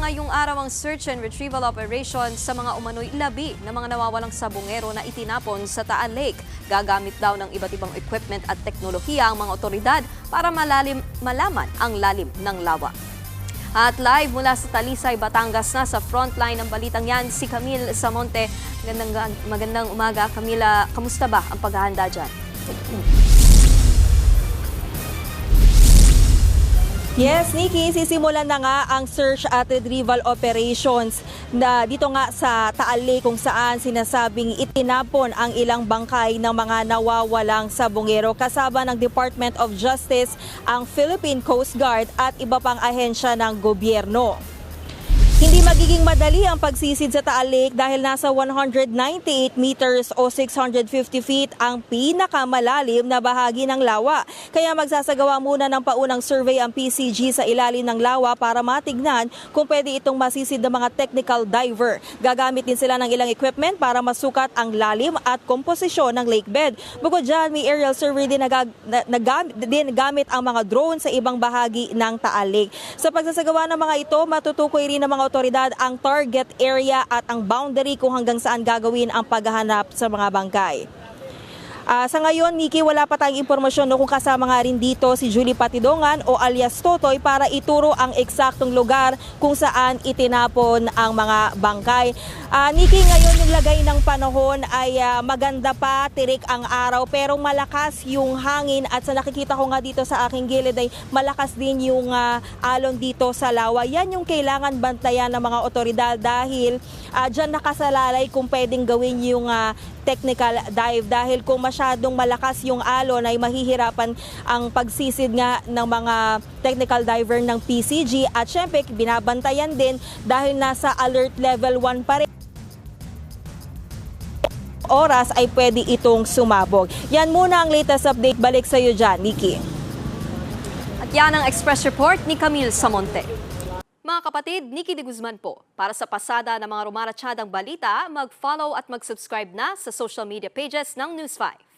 ngayong araw ang search and retrieval operation sa mga umano'y labi na mga nawawalang sabungero na itinapon sa Taal Lake. Gagamit daw ng iba't ibang equipment at teknolohiya ang mga otoridad para malalim, malaman ang lalim ng lawa. At live mula sa Talisay, Batangas na sa frontline ng balitang yan, si Camille Samonte. Magandang, magandang umaga. Camila, kamusta ba ang paghahanda dyan? Yes, Nikki, sisimulan na nga ang search at retrieval operations na dito nga sa Taal Lake kung saan sinasabing itinapon ang ilang bangkay ng mga nawawalang sabongero kasama ng Department of Justice, ang Philippine Coast Guard at iba pang ahensya ng gobyerno. Hindi magiging madali ang pagsisid sa Taal Lake dahil nasa 198 meters o 650 feet ang pinakamalalim na bahagi ng lawa. Kaya magsasagawa muna ng paunang survey ang PCG sa ilalim ng lawa para matignan kung pwede itong masisid ng mga technical diver. Gagamit din sila ng ilang equipment para masukat ang lalim at komposisyon ng lake bed. Bukod dyan, may aerial survey din, nagag, na, nagamit, din gamit ang mga drone sa ibang bahagi ng Taal Lake. Sa pagsasagawa ng mga ito, matutukoy rin ng mga otoridad ang target area at ang boundary kung hanggang saan gagawin ang paghahanap sa mga bangkay. Ah, sa ngayon, Miki, wala pa tayong impormasyon no, kung kasama nga rin dito si Julie Patidongan o alias Totoy para ituro ang eksaktong lugar kung saan itinapon ang mga bangkay. Ah, Nikki, ngayon yung lagay ng panahon ay ah, maganda pa, tirik ang araw pero malakas yung hangin at sa nakikita ko nga dito sa aking gilid ay malakas din yung ah, alon dito sa lawa. Yan yung kailangan bantayan ng mga otoridad dahil ah, dyan nakasalalay kung pwedeng gawin yung ah, technical dive dahil kung masyadong malakas yung alon ay mahihirapan ang pagsisid nga ng mga technical diver ng PCG at syempre binabantayan din dahil nasa alert level 1 pa rin oras ay pwede itong sumabog. Yan muna ang latest update. Balik sa iyo dyan, Nikki. At yan ang express report ni Camille Samonte. Mga kapatid, Nikki de Guzman po. Para sa pasada ng mga rumaratsyadang balita, mag-follow at mag-subscribe na sa social media pages ng News 5.